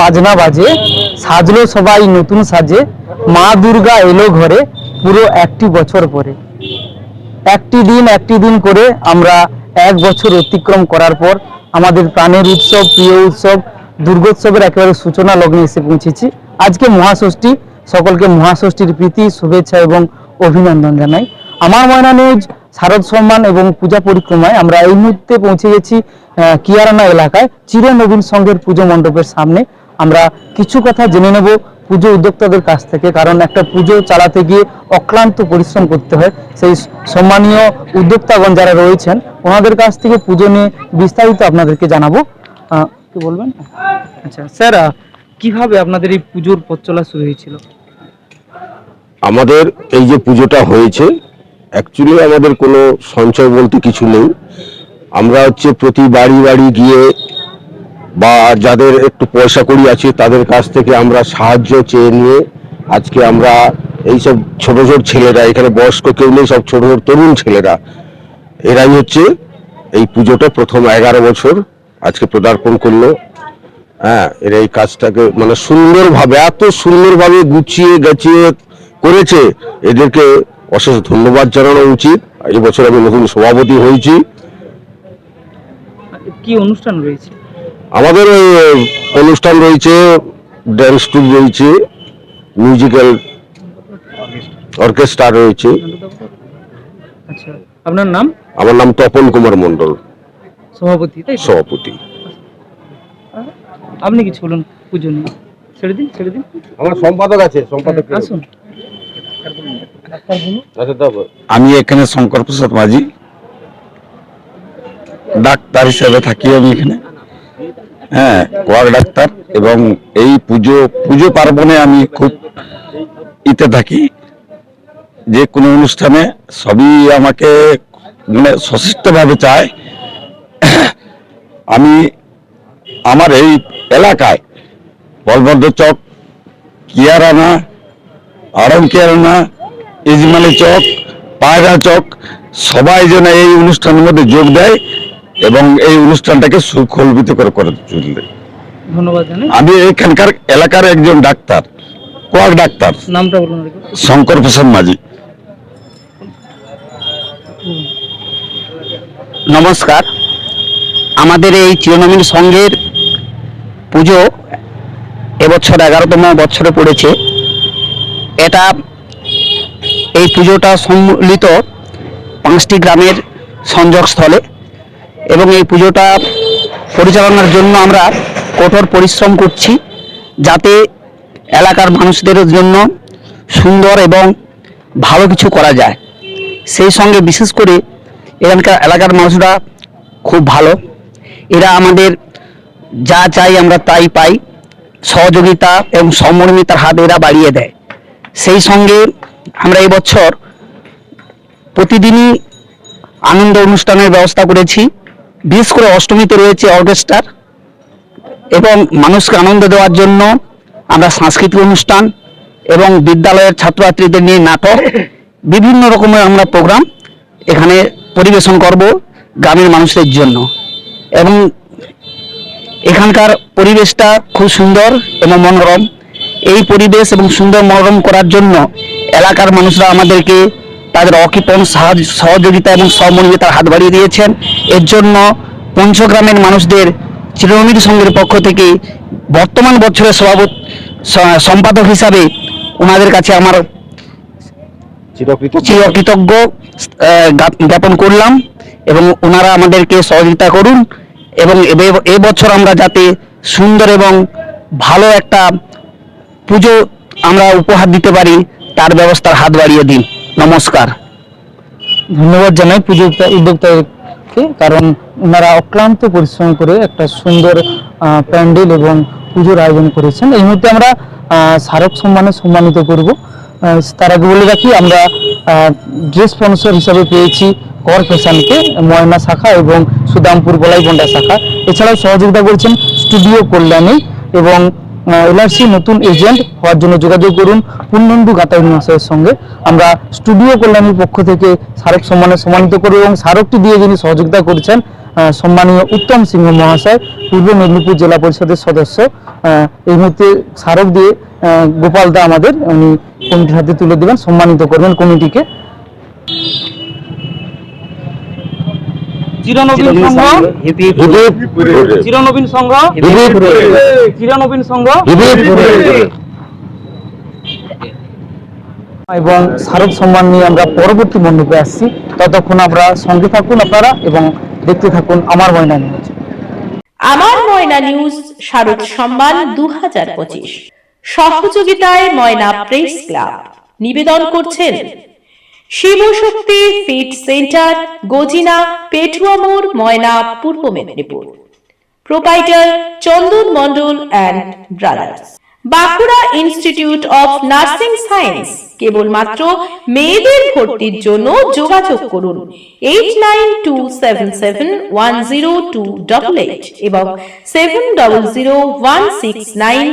বাজনা বাজে, সাজলো সবাই নতুন সাজে, মা দুর্গা এলো ঘরে পুরো একটি বছর পরে। একটি দিন একটি দিন করে আমরা এক বছর অতিক্রম করার পর আমাদের প্রাণের উৎসব, প্রিয় উৎসব, দুর্গোৎসবের একেবারে সূচনা লগ্নে এসে পৌঁছেছি। আজকে মহাষষ্ঠী, সকলকে মহাষষ্ঠীর প্রীতি, শুভেচ্ছা এবং অভিনন্দন জানাই। আমার ময়না নিউজ শারদ সম্মান এবং পূজা পরিক্রমায় আমরা এই মুহূর্তে পৌঁছে গেছি কিয়ারানা এলাকায় চিরনবীন সংঘের পুজো মণ্ডপের সামনে। আমরা কিছু কথা জেনে নেব পুজো উদ্যোক্তাদের কাছ থেকে, কারণ একটা পুজো চালাতে গিয়ে অক্লান্ত পরিশ্রম করতে হয়। সেই সম্মানীয় উদ্যোক্তাগণ যারা রয়েছেন, ওনাদের কাছ থেকে পুজো নিয়ে বিস্তারিত আপনাদেরকে জানাব। কি বলবেন? আচ্ছা স্যার কীভাবে আপনাদের এই পুজোর পথ চলা শুরু হয়েছিল? আমাদের এই যে পুজোটা হয়েছে অ্যাকচুয়ালি আমাদের কোনো সঞ্চয় বলতে কিছু নেই। আমরা হচ্ছে প্রতি বাড়ি বাড়ি গিয়ে বা যাদের একটু পয়সা কড়ি আছে, তাদের কাছ থেকে আমরা সাহায্য চেয়ে নিয়ে আজকে আমরা এই সব ছোট ছোট ছেলেরা, এখানে বয়স্ক কেউ নেই, সব ছোট ছোট তরুণ ছেলেরা, এরাই হচ্ছে এই পুজোটা প্রথম এগারো বছর আজকে পদার্পণ করল। হ্যাঁ এরা এই কাজটাকে মানে সুন্দরভাবে, এত সুন্দরভাবে গুছিয়ে গাছিয়ে করেছে। এদেরকে অশেষ ধন্যবাদ জানানো উচিত। এই বছর আমি নতুন সভাপতি হয়েছি। কি অনুষ্ঠান রয়েছে? আমাদের ওই অনুষ্ঠান রয়েছে ড্যান্স টুর রয়েছে মিউজিক্যাল অর্কেস্ট্রা রয়েছে। আচ্ছা আপনার নাম? আমার নাম তপন কুমার মণ্ডল। সভাপতি তাই সভাপতি। আপনি কিছু বলুন পুজো নিয়ে। ছেড়ে দিন ছেড়ে দিন। আমার সম্পাদক আছে সম্পাদক আসুন। আচ্ছা আমি এখানে শঙ্কর প্রসাদ মাঝি। ডাক্তার হিসেবে থাকি আমি এখানে। হ্যাঁ কোয়াক ডাক্তার এবং এই পুজো পুজো পার্বণে আমি খুব ইতে থাকি। যে কোনো অনুষ্ঠানে সবই আমাকে মানে সশিষ্টভাবে চায়। আমি আমার এই এলাকায় বলভদ্র চক, কিয়ারানা আরম কিয়ারানা ইজমালি চক পায়রা চক সবাই যেন এই অনুষ্ঠানের মধ্যে যোগ দেয় এবং এই অনুষ্ঠানটাকে সুকল্পিত করে করে চলবে ধন্যবাদ আমি এখানকার এলাকার একজন ডাক্তার কোয়াক ডাক্তার। নামটা বলুন শঙ্কর প্রসাদ মাঝি। নমস্কার। আমাদের এই চিরনবীন সংঘের পুজো এবছর এগারোতম বছরে পড়েছে। এটা এই পুজোটা সম্মিলিত পাঁচটি গ্রামের সংযোগস্থলে এবং এই পুজোটা পরিচালনার জন্য আমরা কঠোর পরিশ্রম করছি যাতে এলাকার মানুষদের জন্য সুন্দর এবং ভালো কিছু করা যায়। সেই সঙ্গে বিশেষ করে এখানকার এলাকার মানুষরা খুব ভালো। এরা আমাদের যা চাই আমরা তাই পাই। সহযোগিতা এবং সমর্মিতার হাত এরা বাড়িয়ে দেয়। সেই সঙ্গে আমরা এবছর প্রতিদিনই আনন্দ অনুষ্ঠানের ব্যবস্থা করেছি। বিশেষ করে অষ্টমীতে রয়েছে অর্কেস্ট্রার এবং মানুষকে আনন্দ দেওয়ার জন্য আমরা সাংস্কৃতিক অনুষ্ঠান এবং বিদ্যালয়ের ছাত্রছাত্রীদের নিয়ে নাটক, বিভিন্ন রকমের আমরা প্রোগ্রাম এখানে পরিবেশন করব গ্রামের মানুষদের জন্য। এবং এখানকার পরিবেশটা খুব সুন্দর এবং মনোরম। এই পরিবেশ এবং সুন্দর মনোরম করার জন্য এলাকার মানুষরা আমাদেরকে তাদের সাহায্য- সহযোগিতা এবং সমন্বিতার হাত বাড়িয়ে দিয়েছেন। এর জন্য পঞ্চগ্রামের মানুষদের চিরমির সংঘের পক্ষ থেকে বর্তমান বছরের সভাপতি সম্পাদক হিসাবে ওনাদের কাছে আমার চিরকৃত চিরকৃতজ্ঞ জ্ঞাপন করলাম এবং ওনারা আমাদেরকে সহযোগিতা করুন এবং এবে- এবছর আমরা যাতে সুন্দর এবং ভালো একটা পুজো আমরা উপহার দিতে পারি, তার ব্যবস্থার হাত বাড়িয়ে দিন। নমস্কার। ধন্যবাদ জানাই পুজো উদ্যোক্তা- উদ্যোক্তাকে কারণ ওনারা অক্লান্ত পরিশ্রম করে একটা সুন্দর প্যান্ডেল এবং পুজোর আয়োজন করেছেন। এই মুহূর্তে আমরা স্মারক সম্মানে সম্মানিত করব। তার আগে বলে রাখি, আমরা ড্রেস স্পন্সর হিসাবে পেয়েছি কর ফ্যাশনকে, ময়না শাখা এবং সুদামপুর বলাইগন্ডা শাখা। এছাড়াও সহযোগিতা করছেন স্টুডিও কল্যাণী এবং এলআরসি নতুন এজেন্ট হওয়ার জন্য যোগাযোগ করুন। পূর্ণেন্দু গাতাই মহাশয়ের সঙ্গে। আমরা স্টুডিও কল্যাণীর পক্ষ থেকে স্মারক সম্মানে সম্মানিত করব এবং স্মারকটি দিয়ে যিনি সহযোগিতা করছেন সম্মানীয় উত্তম সিংহ মহাশয়, পূর্ব মেদিনীপুর জেলা পরিষদের সদস্য। এই মুহূর্তে স্মারক দিয়ে গোপাল দা আমাদের, উনি কমিটির হাতে তুলে দেবেন। সম্মানিত করবেন কমিটিকে। চিরনবীন সংঘ। চিরনবীন সংঘ। চিরনবীন সংঘ। এবং স্মারক সম্মান নিয়ে আমরা পরবর্তী মণ্ডপে আসছি। ততক্ষণ আমরা সঙ্গে থাকুন আপনারা এবং দেখতে থাকুন আমার ময়না নিউজ আমার ময়না নিউজ শারদ সম্মান দু হাজার পঁচিশ। সহযোগিতায় ময়না প্রেস ক্লাব নিবেদন করছেন Shivshakti fit centre, Gajina, Petuamor, Moyna, Purba Medinipur. Proprietor Chandan Mandal and brothers Bankura institute of nursing science কেবলমাত্র মেয়েদের ভর্তির জন্য যোগাযোগ করুন। Eight nine two seven seven one zero two double eight এবং seven double zero one six nine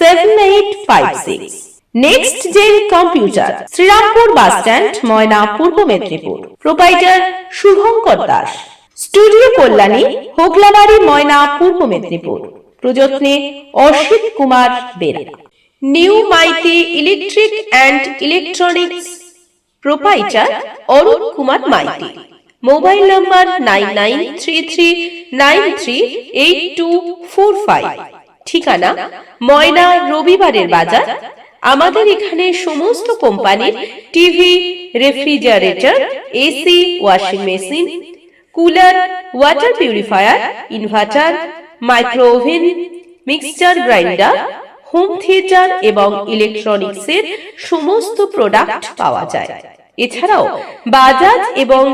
seven eight five six next gen computer Srirampur bus stand Moyna Purba Medinipur proprietor Subhankar Das studio Kalyani Hoglabari Moyna Purba Medinipur প্রযত্নে Asit Kumar Bera new Maiti electric and electronics proprietor Arun Kumar Maity mobile number nine nine three three nine three eight two four five ঠিকানা ময়না রবিবারের বাজার আমাদের এখানে সমস্ত কোম্পানির TV, refrigerator, AC, washing machine, cooler, water purifier, inverter micro oven mixture grinder, home theatre এবং ইলেকট্রনিক্সের সমস্ত প্রোডাক্ট পাওয়া যায়। এছাড়াও বাজাজ এবং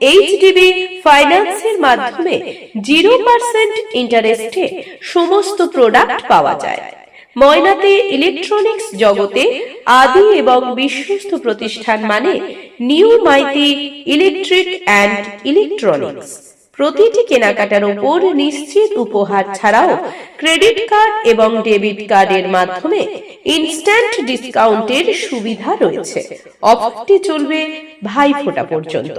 এইচডিবি ফাইন্যান্সের মাধ্যমে জিরো পার্সেন্ট ইন্টারেস্টে সমস্ত প্রোডাক্ট পাওয়া যায়। ময়নাতে ইলেকট্রনিক্স জগতে আদি এবং বিশ্বস্ত প্রতিষ্ঠান মানে new Maity electric and electronics প্রতিটি কেনাকাটার উপর নিশ্চিত উপহার ছাড়াও ক্রেডিট কার্ড এবং ডেবিট কার্ডের মাধ্যমে ইনস্ট্যান্ট ডিসকাউন্টের সুবিধা রয়েছে। অফারটি চলবে ভাইফোঁটা পর্যন্ত।